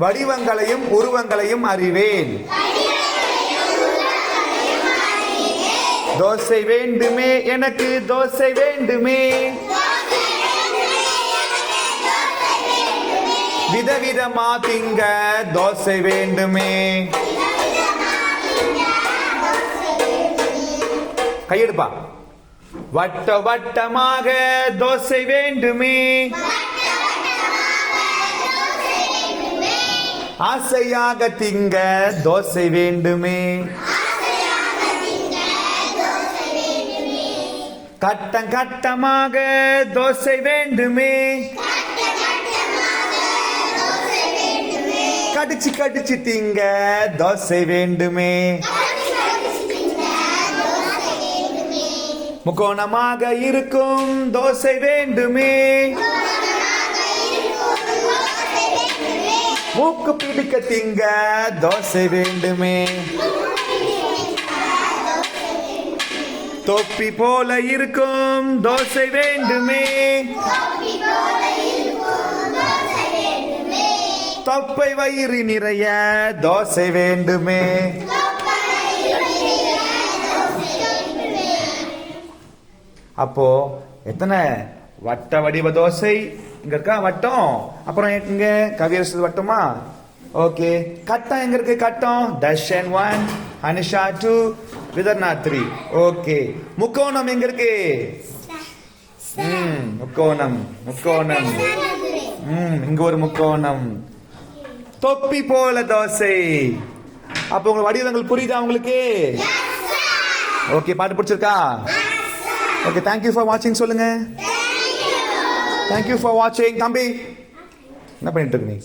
வடிவங்களையும் உருவங்களையும் அறிவேன். தோசை வேண்டுமே எனக்கு தோசை வேண்டுமே. விதவிதமா திங்க தோசை வேண்டுமே. கையெடுப்பா. வட்ட வட்டமாக தோசை வேண்டுமே. ஆசையாக திங்க தோசை வேண்டுமே. கட்டம் கட்டமாக தோசை வேண்டுமே. கடிச்சு கடிச்சு திங்க தோசை வேண்டுமே. முக்கோணமாக இருக்கும் தோசை வேண்டுமே. மூக்கு பிடிக்க திங்க தோசை வேண்டுமே. தொப்பி போல இருக்கும் தோசை வேண்டுமே. தொப்பை வயிறு நிறைய தோசை வேண்டுமே. அப்போ எத்தனை வட்ட வடிவ தோசை. இங்க இருக்கா? வட்டம். அப்புறம் இங்க கவியரசு வட்டமா? ஓகே. கட்டம் எங்க இருக்கு? கட்டம். Darshan one Anisha two Vidharnath three okay. முக்கோணம் எங்க இருக்கு? ம் முக்கோணம் முக்கோணம். ம் இங்க ஒரு முக்கோணம். தொப்பி போல தோசை. அப்போ உங்க வடிவங்கள் புரியுதா உங்களுக்கு? ஓகே பாட்டு பிடிச்சிருக்கா? ஓகே தேங்க்யூ ஃபார் வாட்சிங் சொல்லுங்க. தேங்க்யூ ஃபார் வாட்சிங் தம்பி என்ன பண்ணிட்டு இருக்கு நீ?